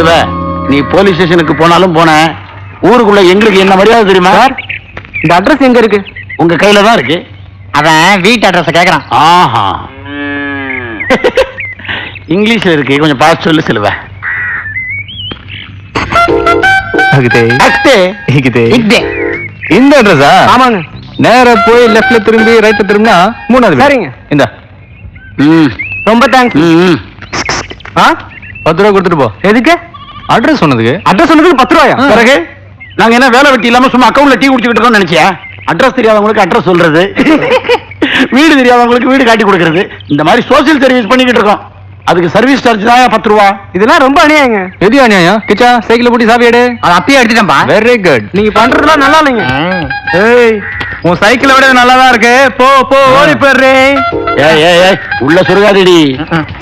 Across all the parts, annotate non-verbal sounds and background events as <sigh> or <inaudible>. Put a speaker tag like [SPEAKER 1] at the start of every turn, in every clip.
[SPEAKER 1] சிலுவ நீ போலீஸ் ஸ்டேஷனுக்கு போனாலும் போன. ஊருக்குள்ள எங்களுக்கு என்ன மரியாதை தெரியுமா?
[SPEAKER 2] இந்த அட்ரஸ் எங்க இருக்கு?
[SPEAKER 1] உங்க கையில தான் இருக்கு.
[SPEAKER 2] அவன் வீட்டு அட்ரஸ் கேக்குறான்.
[SPEAKER 1] ஆஹா. இங்கிலீஷ்ல இருக்கு. கொஞ்சம் பார்த்து சொல்லு.
[SPEAKER 2] இக்தே.
[SPEAKER 3] இந்த அட்ரஸா
[SPEAKER 2] ஆமாங்க.
[SPEAKER 3] நேரா போய் லெஃப்ட்ல திரும்பி ரைட்ல திரும்பினா மூணாவது.
[SPEAKER 2] சரிங்க.
[SPEAKER 3] இந்த.
[SPEAKER 2] ரொம்ப தேங்க்ஸ்
[SPEAKER 3] ஆ? பத்து ரூபா கொடுத்துட்டு போ.
[SPEAKER 2] எதுக்கு?
[SPEAKER 3] அட்ரஸ் சொன்னதுக்கு?
[SPEAKER 2] அட்ரஸ் சொன்னதுக்கு பத்து ரூபாயா?
[SPEAKER 1] பிறகு நாங்க என்ன வேலை வெட்டி இல்லாம சும்மா அக்கவுண்ட்ல டீ குடிச்சுக்கிட்டு இருக்கோம்னு நினைச்சியா? அட்ரஸ் தெரியாதவங்களுக்கு அட்ரஸ் சொல்றது. <laughs> வீடு தெரியாதவங்களுக்கு வீடு காட்டி கொடுக்கறது. இந்த மாதிரி சோசியல் சர்வீஸ் பண்ணிக்கிட்டு இருக்கோம். அதுக்கு சர்வீஸ் சார்ஜ் தான் பத்து ரூபா.
[SPEAKER 2] இதெல்லாம் ரொம்ப அநியாயங்க.
[SPEAKER 3] எது அநியாயம்? கிச்சா சைக்கிள் பூட்டி சாவி எடு.
[SPEAKER 2] அது அப்பயே எடுத்துட்டேன்பா
[SPEAKER 3] வெரி குட்
[SPEAKER 2] நீங்க பண்றதுலாம் நல்லா இல்லைங்க.
[SPEAKER 3] ஏய் உன் சைக்கிளை விட நல்லா தான் இருக்கு. போ போ ஓடி போயிடுறே.
[SPEAKER 1] ஏய் ஏய் ஏய் உள்ள சுருகாதிடி.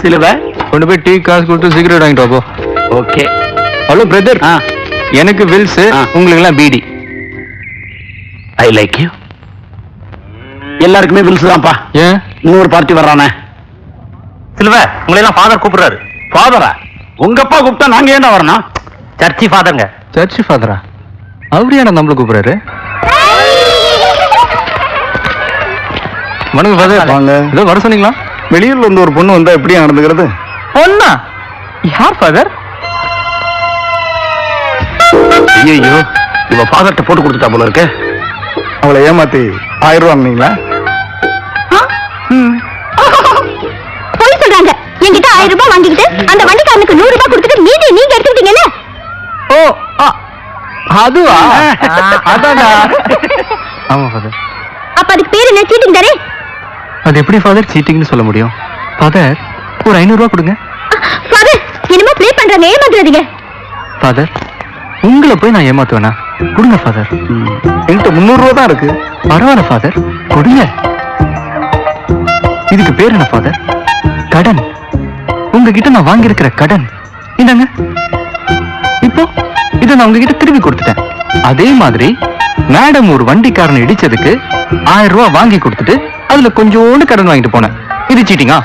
[SPEAKER 1] சிலுவ.
[SPEAKER 3] கொண்டு போய் டீ காசு கொடுத்து சிகரெட் வாங்கிட்டு போ.
[SPEAKER 1] ஓகே
[SPEAKER 3] ஹலோ பிரதர்
[SPEAKER 1] ஆ.
[SPEAKER 3] எனக்கு வில்ஸ்
[SPEAKER 1] ஆ.
[SPEAKER 3] உங்களுக்கு எல்லாம் பீடி
[SPEAKER 1] ஐ லைக் யூ எல்லாருக்குமே பில்ஸ் தான்ப்பா.
[SPEAKER 3] ஏன்
[SPEAKER 1] இன்னொரு பார்ட்டி வர்றானே.
[SPEAKER 2] சில்வ உங்களை எல்லாம் ஃபாதர் கூப்பிடுறாரு
[SPEAKER 1] ஃபாதரா உங்க அப்பா கூப்பிட்டா நாங்க ஏன்டா வரணும்
[SPEAKER 2] சர்ச்சி ஃபாதருங்க
[SPEAKER 3] சர்ச் ஃபாதரா அவரு ஏன்னா நம்மள கூப்பிடுறாரு? வணக்கம் ஃபாதர்
[SPEAKER 1] வாங்க.
[SPEAKER 3] ஏதோ வர சொன்னீங்களா?
[SPEAKER 1] வெளியூர்ல இருந்து ஒரு பொண்ணு வந்தா எப்படியா நடந்துக்கிறது?
[SPEAKER 3] பொண்ணா? யார் ஃபாதர்
[SPEAKER 1] ஐயோ இவ ஃபாதர்ட்ட போட்டு கொடுத்துட்டா போல இருக்க. அவளை ஏமாத்தி ஆயிரம் ரூபா வாங்கினீங்களா?
[SPEAKER 4] பொய் சொல்றாங்க. என்கிட்ட ஆயிரம் ரூபாய் வாங்கிக்கிட்டு அந்த வண்டிக்காரனுக்கு நூறு ரூபாய் கொடுத்துட்டு மீதி நீங்க எடுத்துக்கிட்டீங்கல்ல?
[SPEAKER 3] ஓ ஆ, அதுவா? அதானா? ஆமா ஃபாதர்
[SPEAKER 4] அப்ப அதுக்கு பேரு என்ன? சீட்டிங் தானே?
[SPEAKER 3] அது எப்படி ஃபாதர் சீட்டிங்னு சொல்ல முடியும். ஃபாதர் ஒரு ஐநூறு ரூபா கொடுங்க.
[SPEAKER 4] ஃபாதர் என்னமோ ப்ளே பண்றாங்க ஏமாத்துறாதீங்க.
[SPEAKER 3] ஃபாதர் உங்களை போய் நான் ஏமாத்துவேனா? கொடுங்க ஃபாதர்
[SPEAKER 1] என்கிட்ட முந்நூறு தான் இருக்கு.
[SPEAKER 3] பரவாயில்ல ஃபாதர் கொடுங்க. இதுக்கு பேர் என்ன ஃபாதர் கடன். உங்ககிட்ட நான் வாங்கியிருக்கிற கடன். இந்தாங்க. இப்போ இதை நான் உங்ககிட்ட திருப்பி கொடுத்துட்டேன். அதே மாதிரி மேடம் ஒரு வண்டிக்காரனை இடிச்சதுக்கு ஆயிரம் ரூபாய் வாங்கி கொடுத்துட்டு அதுல கொஞ்சோண்டு கடன் வாங்கிட்டு போனேன். இது சீட்டிங்கா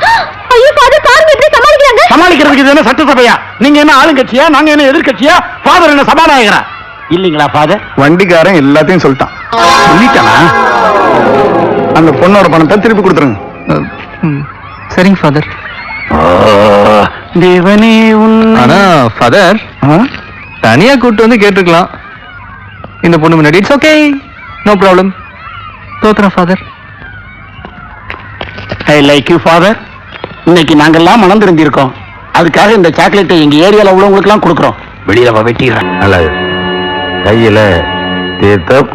[SPEAKER 1] சமாளிக்கிறதுக்கு இது என்ன சட்டசபையா? நீங்க என்ன ஆளுங்கட்சியா? நாங்க என்ன எதிர்க்கட்சியா? ஃபாதர் என்ன சபாநாயகரா? இல்லீங்களா ஃபாதர்
[SPEAKER 5] வண்டிக்காரன் எல்லாத்தையும் சொல்லிட்டான்.
[SPEAKER 1] சொல்லிட்டானா?
[SPEAKER 5] அந்த பொண்ணோட பணத்தை திருப்பி கொடுத்துருங்க.
[SPEAKER 3] சரிங்க ஃபாதர்
[SPEAKER 1] தேவனே உன்
[SPEAKER 3] ஆனா ஃபாதர் தனியா கூட்டு வந்து கேட்டுக்கலாம் இந்த பொண்ணு முன்னாடி it's okay no problem தோத்துறேன் father
[SPEAKER 1] I like you father இன்னைக்கு நாங்கெல்லாம் மனம் தெரிஞ்சிருக்கோம் அதுக்காக இந்த சாக்லேட்டை எங்க ஏரியால உள்ளவங்களுக்கு எல்லாம் கொடுக்குறோம். வெளியில வா வெட்டிடுறேன்.
[SPEAKER 5] நல்லது. கையில தீர்த்தம்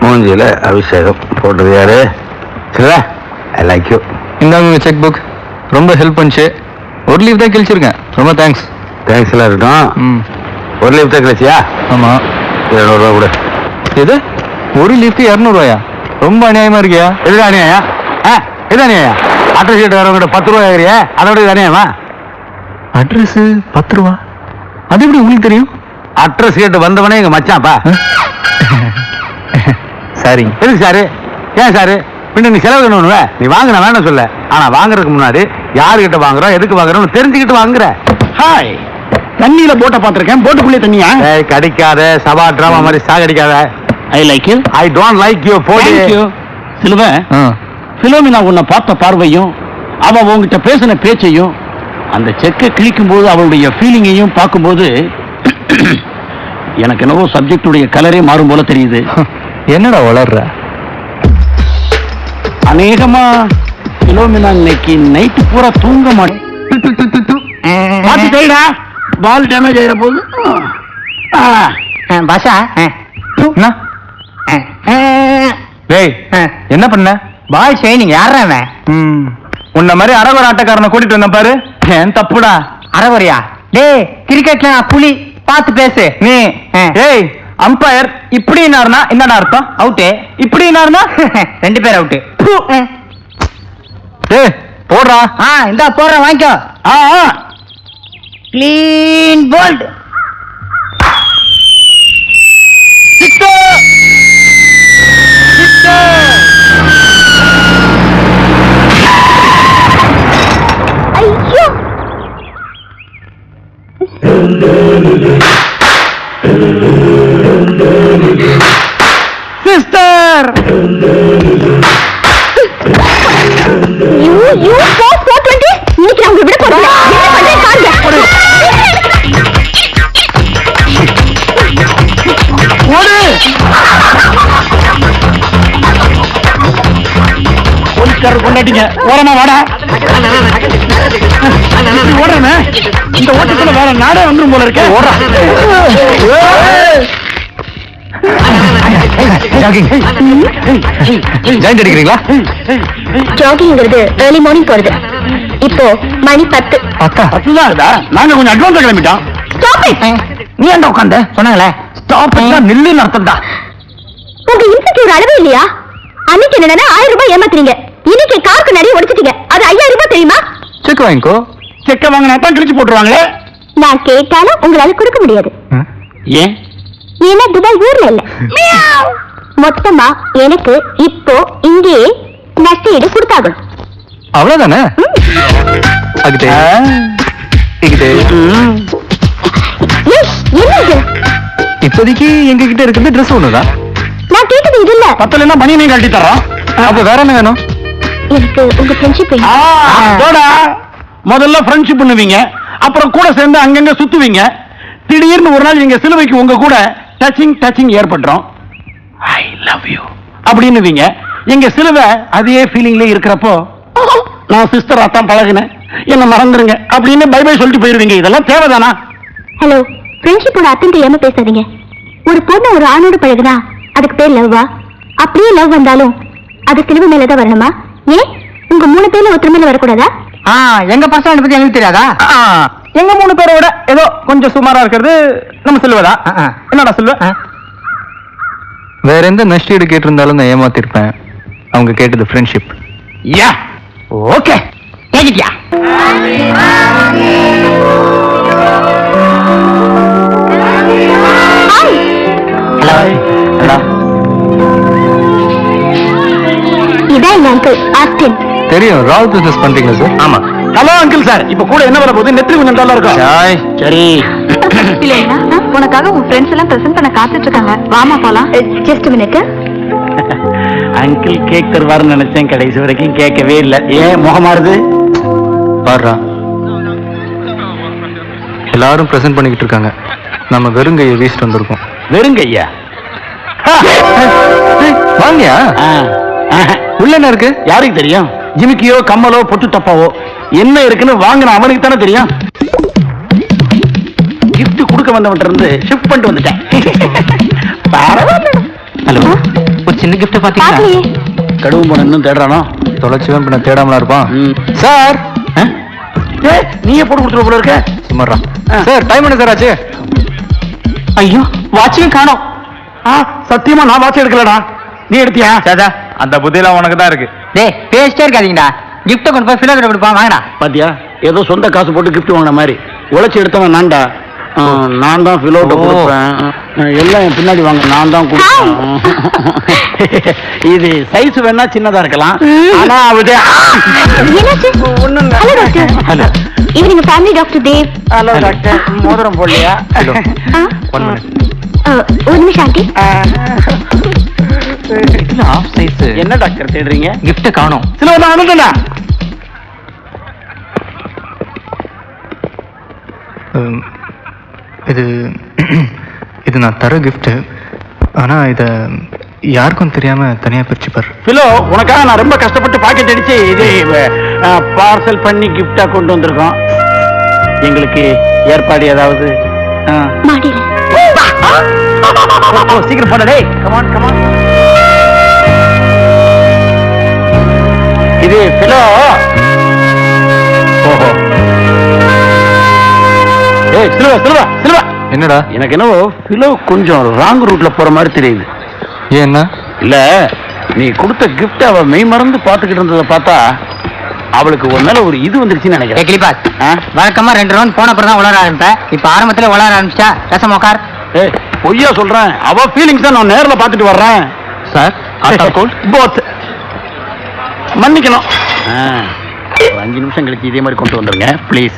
[SPEAKER 5] மூஞ்சில அபிஷேகம். போட்டது யாரு? சில ஐ லைக் யூ
[SPEAKER 3] இந்தாங்க செக் புக் ரொம்ப ஹெல்ப் பண்ணுச்சு. ஒரு லீவ் தான் கிழிச்சிருக்கேன். ரொம்ப தேங்க்ஸ்
[SPEAKER 5] தேங்க்ஸ் எல்லாம் இருக்கட்டும்.
[SPEAKER 3] ம்.
[SPEAKER 5] ஒரு லீவ் தான் கிடைச்சியா
[SPEAKER 3] ஆமா.
[SPEAKER 5] இருநூறுவா கொடு.
[SPEAKER 3] எது? ஒரு லீஃப்க்கு இரநூறுவாயா? ரொம்ப அநியாயமா இருக்கியா?
[SPEAKER 5] எது அநியாயா ஆ எது அநியாயா அட்ரஸ் ஷீட் வரவங்கிட்ட பத்து ரூபா ஆகிறியா அதோட இது அநியாயமா?
[SPEAKER 3] அட்ரஸ் பத்து ரூபா. அது எப்படி உங்களுக்கு தெரியும்?
[SPEAKER 5] அட்ரஸ் கேட்டு வந்தவனே எங்க மச்சான்ப்பா
[SPEAKER 3] சரிங்க
[SPEAKER 5] எதுக்கு சாரு? ஏன் சாரு? பின்ன நீ செலவு பண்ணுவ நீ வாங்கின வேண்டாம் சொல்ல. ஆனா வாங்குறதுக்கு முன்னாடி யாருகிட்ட வாங்குறோம் எதுக்கு வாங்குறோம் தெரிஞ்சுக்கிட்டு வாங்குற.
[SPEAKER 1] ஹாய் தண்ணியில போட்ட பார்த்திருக்கேன். போட்டுக்குள்ளே தண்ணியா?
[SPEAKER 5] கடிக்காத சபா டிராமா மாதிரி சாகடிக்காத.
[SPEAKER 1] I like you
[SPEAKER 5] I don't like you Bodi.
[SPEAKER 1] You சிலுவ
[SPEAKER 3] ஆ.
[SPEAKER 1] பிலோமினா உன்னை பார்த்த பார்வையும் அவ உன்கிட்ட பேசின பேச்சையும் அந்த செக்கை கிழிக்கும் போது அவளுடைய ஃபீலிங்கையும் பார்க்கும்போது எனக்கு என்னவோ சப்ஜெக்டுடைய கலரே மாறும் போல தெரியுது.
[SPEAKER 3] என்னடா வளர்ற?
[SPEAKER 1] அநேகமா பிலோமினா இன்னைக்கு நைட்டு பூரா தூங்க மாட்டேன். பால் டேமேஜ் ஆயிட போகுது ஆ.
[SPEAKER 2] பாஷா.
[SPEAKER 3] என்ன? டேய் என்ன பண்ண?
[SPEAKER 2] பாய் ஷைனிங் யாரா அவன்
[SPEAKER 3] ம். உன்ன மாதிரி அரவர ஆட்டக்காரனை கூட்டிட்டு வந்தேன் பாரு. ஏன் தப்புடா?
[SPEAKER 2] அறவரியா? டேய் கிரிக்கெட்ல நான் புலி பார்த்து பேசு.
[SPEAKER 3] நீ. ஏய் அம்பையர் இப்படினாருனா என்னடா அர்த்தம்?
[SPEAKER 2] அவுட்டு
[SPEAKER 3] இப்படினாருனா <laughs>
[SPEAKER 2] ரெண்டு பேர் அவுட்டு
[SPEAKER 3] ஏய் போடுறா.
[SPEAKER 2] ஆ இந்தா போறேன் வாங்கிக்கோ.
[SPEAKER 1] ஆ ஆ.
[SPEAKER 2] கிளீன் போல்ட்
[SPEAKER 4] ஐயோ
[SPEAKER 1] sister
[SPEAKER 4] you you four four twenty இன்னைக்கு நான் உங்களை விட போறேன்
[SPEAKER 1] ஓடு! போலீஸ்காரர் கொண்டாட்டிங்க. ஓரமா வாடா. இப்படி ஓடுறேனே இந்த ஓட்டத்துல வேற நாடே வந்துரும் போல இருக்கே. ஓடுறா.
[SPEAKER 3] ஜாகிங் ஜாயிண்ட் அடிக்கிறீங்களா?
[SPEAKER 4] ஜாகிங்கிறது ஏர்லி மார்னிங் போறது. இப்போ மணி பத்து.
[SPEAKER 3] அக்கா
[SPEAKER 1] பத்துதான் இருக்குதா? நாங்க கொஞ்சம் அட்வான்ஸா கிளம்பிட்டோம். நீ ஏன்டா உட்காந்த சொன்னாங்களே. ஸ்டாப் நில்லுன்னு அர்த்தம் தான்.
[SPEAKER 4] உங்க இன்செக்யூர் அளவே இல்லையா? அன்னைக்கு என்னன்னா ஆயிரம் ரூபாய் ஏமாத்துறீங்க இன்னைக்கு காருக்கு நிறைய உடைச்சிட்டீங்க அது ஐயாயிரம் ரூபாய் தெரியுமா?
[SPEAKER 3] செக் வாங்கிக்கோ.
[SPEAKER 1] செக்க வாங்கினா தான் கிழிச்சு போட்டுருவாங்களே?
[SPEAKER 4] நான் கேட்டாலும் உங்களால கொடுக்க முடியாது.
[SPEAKER 1] ஏன்?
[SPEAKER 4] ஏன்னா துபாய் ஊர்ல இல்ல. மொத்தமா எனக்கு இப்போ இங்கேயே நஷ்டஈடு கொடுத்தாகணும்.
[SPEAKER 3] அவ்வளவுதானே? இப்போதைக்கு எங்க கிட்ட இருக்கிறது ட்ரெஸ் ஒண்ணுதான்.
[SPEAKER 4] நான் கேட்டது இது இல்ல.
[SPEAKER 1] பத்தலைன்னா பனியனையும் கழட்டி தரோம்
[SPEAKER 3] அப்ப வேற என்ன வேணும்?
[SPEAKER 4] எனக்கு உங்க ஃப்ரெண்ட்ஷிப்
[SPEAKER 1] முதல்ல ஃப்ரெண்ட்ஷிப் பண்ணுவீங்க. அப்புறம் கூட சேர்ந்து அங்கங்க சுத்துவீங்க. திடீர்னு ஒரு நாள் எங்க சிலுவைக்கு உங்க கூட டச்சிங் டச்சிங் ஏற்பட்டுரும். ஐ லவ் யூ அப்படின்னுவீங்க. எங்க சிலுவை அதே ஃபீலிங்ல இருக்கிறப்போ நான் சிஸ்டரா தான் பழகினேன். என்ன மறந்துருங்க. அப்படின்னு பை பை சொல்லிட்டு போயிருவீங்க. இதெல்லாம் தேவைதானா?
[SPEAKER 4] ஹலோ ஃப்ரெண்ட்ஷிப்போட அர்த்தம் தெரியாம பேசாதீங்க. ஒரு பொண்ணு ஒரு ஆணோட பழகுனா அதுக்கு பேர் லவ்வா அப்படியே லவ் வந்தாலும் அது சிலுவை மேல தான் வரணுமா? ஏன் உங்க மூணு பேர்ல ஒருத்தர் மேல வரக்கூடாதா?
[SPEAKER 2] எங்க பர்சனல் பத்தி எங்களுக்கு தெரியாதா?
[SPEAKER 1] எங்க மூணு பேரோட ஏதோ கொஞ்சம் சுமாரா இருக்கிறது நம்ம சிலுவதா? என்னடா சிலுவ?
[SPEAKER 3] வேற எந்த நஷ்டீடு கேட்டிருந்தாலும் நான் ஏமாத்திருப்பேன். அவங்க கேட்டது ஃப்ரெண்ட்ஷிப்
[SPEAKER 1] யா ஓகே.
[SPEAKER 2] கேக்கிட்டியா
[SPEAKER 3] தெரியும். ராவ் பிசினஸ் பண்றீங்களா சார் ஆமா.
[SPEAKER 1] ஹலோ அங்கிள் சார் இப்ப கூட என்ன வர போகுது? நெத்திரி கொஞ்சம் டல்லா இருக்கும்
[SPEAKER 3] சாய்.
[SPEAKER 1] சரி.
[SPEAKER 4] இல்லையா உனக்காக உன் ஃப்ரெண்ட்ஸ் எல்லாம் பிரசன்ட் பண்ண காத்துட்டு இருக்காங்க வாமா போலாம். ஜஸ்ட் மினிட்
[SPEAKER 1] அங்கிள் கேக் தருவாருன்னு நினைச்சேன். கடைசி வரைக்கும் கேட்கவே இல்லை. ஏன் முகமாறுது
[SPEAKER 3] பாடுறா. எல்லாரும் ப்ரெசென்ட் பண்ணிக்கிட்டு இருக்காங்க. நம்ம வெறுங்கையை வீசிட்டு வந்திருக்கோம்.
[SPEAKER 1] வெறுங்கையா <laughs>
[SPEAKER 3] வாங்கியா? உள்ள என்ன இருக்கு?
[SPEAKER 1] யாருக்கு தெரியும்? ஜிமிக்கியோ கம்மலோ பொட்டு டப்பாவோ என்ன இருக்குன்னு வாங்கின அவனுக்கு தானே தெரியும். gift கொடுக்க வந்தவன்ட்ட இருந்து ஷிஃப்ட் பண்ணிட்டு வந்துட்டேன். <laughs> ஹலோ.
[SPEAKER 2] ஒரு சின்ன கிஃப்ட்
[SPEAKER 4] பாக்கலையே
[SPEAKER 1] கடுவு போன இன்னும் தேடுறானோ?
[SPEAKER 3] தொலைச்சுவன் பின்ன தேடாமலா இருப்பான். சார்.
[SPEAKER 1] நீயே போட்டு கொடுத்துட போல இருக்க.
[SPEAKER 3] சும்மாறா
[SPEAKER 1] ஆ.
[SPEAKER 3] சார் டைம் என்ன சார் ஆச்சு?
[SPEAKER 1] ஐயோ வாட்சியும் காணோம். ஆ சத்தியமா நான் வாட்ச் எடுக்கலடா. நீ எடுத்தியா?
[SPEAKER 5] சாச்சா அந்த புத்தியெல்லாம் உனக்கு தான் இருக்கு.
[SPEAKER 2] டேய் பேசிட்டே இருக்காதீங்கடா. கிஃப்ட்டை கொண்டு போய் ஃபிலோகிட்ட கொடுப்பான் வாங்கடா.
[SPEAKER 1] பாத்தியா ஏதோ சொந்த காசு போட்டு gift வாங்கின மாதிரி. உழைச்சி எடுத்தவன் நான்டா. நான் தான் பிலோட்ட
[SPEAKER 3] ஓ.
[SPEAKER 1] கொடுப்பேன். எல்லாம் என் பின்னாடி வாங்க நான் தான் கொடுப்பேன். <laughs> இது சைஸ் வேணா சின்னதா இருக்கலாம். ஆனா
[SPEAKER 4] இவர் எங்க family doctor Dev
[SPEAKER 1] hello. Doctor மோதிரம் போடலையா?
[SPEAKER 3] ஹலோ.
[SPEAKER 4] ஆ?
[SPEAKER 3] ஒன் மினிட்
[SPEAKER 4] ஆ, ஒரு நிமிஷம் ஆண்டி.
[SPEAKER 3] இதுல ஆஃப் சைஸ்
[SPEAKER 1] என்ன டாக்டர் தேடுறீங்க?
[SPEAKER 3] கிஃப்ட் காணோம்.
[SPEAKER 1] சில அனுப்பிட்டேனா
[SPEAKER 3] உம், இது இது நான் தர gift. ஆனா இத யாருக்கும் தெரியாம தனியா பிரிச்சு பாரு
[SPEAKER 1] பிலோ உனக்காக நான் ரொம்ப கஷ்டப்பட்டு பாக்கெட் அடிச்சு இது பார்சல் பண்ணி கிஃப்டா கொண்டு வந்திருக்கோம். எங்களுக்கு ஏற்பாடு ஏதாவது சீக்கிரம் போட டேய். கமான் கமான் இது பிலோ ஓஹோ. ஏய் சில்வா சில்வா சில்வா.
[SPEAKER 3] என்னடா?
[SPEAKER 1] எனக்கு என்னவோ பிலோ கொஞ்சம் ராங் ரூட்ல போற மாதிரி தெரியுது.
[SPEAKER 3] ஏன் என்ன?
[SPEAKER 1] இல்ல நீ கொடுத்த கிஃப்ட் அவ மெய் மறந்து பாத்துக்கிட்டு இருந்ததை பார்த்தா அவளுக்கு ஒரு மேல ஒரு இது வந்துருச்சுன்னு நினைக்கிறேன்.
[SPEAKER 2] கிளிபாஸ்? வழக்கமா ரெண்டு ரவுண்ட் போன அப்புறம் தான் உளர ஆரம்பிப்பேன் இப்ப ஆரம்பத்துல உளர ஆரம்பிச்சிட்டா பேசாம உட்கார்
[SPEAKER 1] ஏய் பொய்யா சொல்றேன். அவ ஃபீலிங்ஸ் தான் நான் நேர்ல பாத்துட்டு வர்றேன்.
[SPEAKER 3] சார் ஆட்டா கோல்
[SPEAKER 1] போத் மன்னிக்கணும். ஒரு அஞ்சு நிமிஷம் கழிச்சு இதே மாதிரி கொண்டு வந்துருங்க ப்ளீஸ்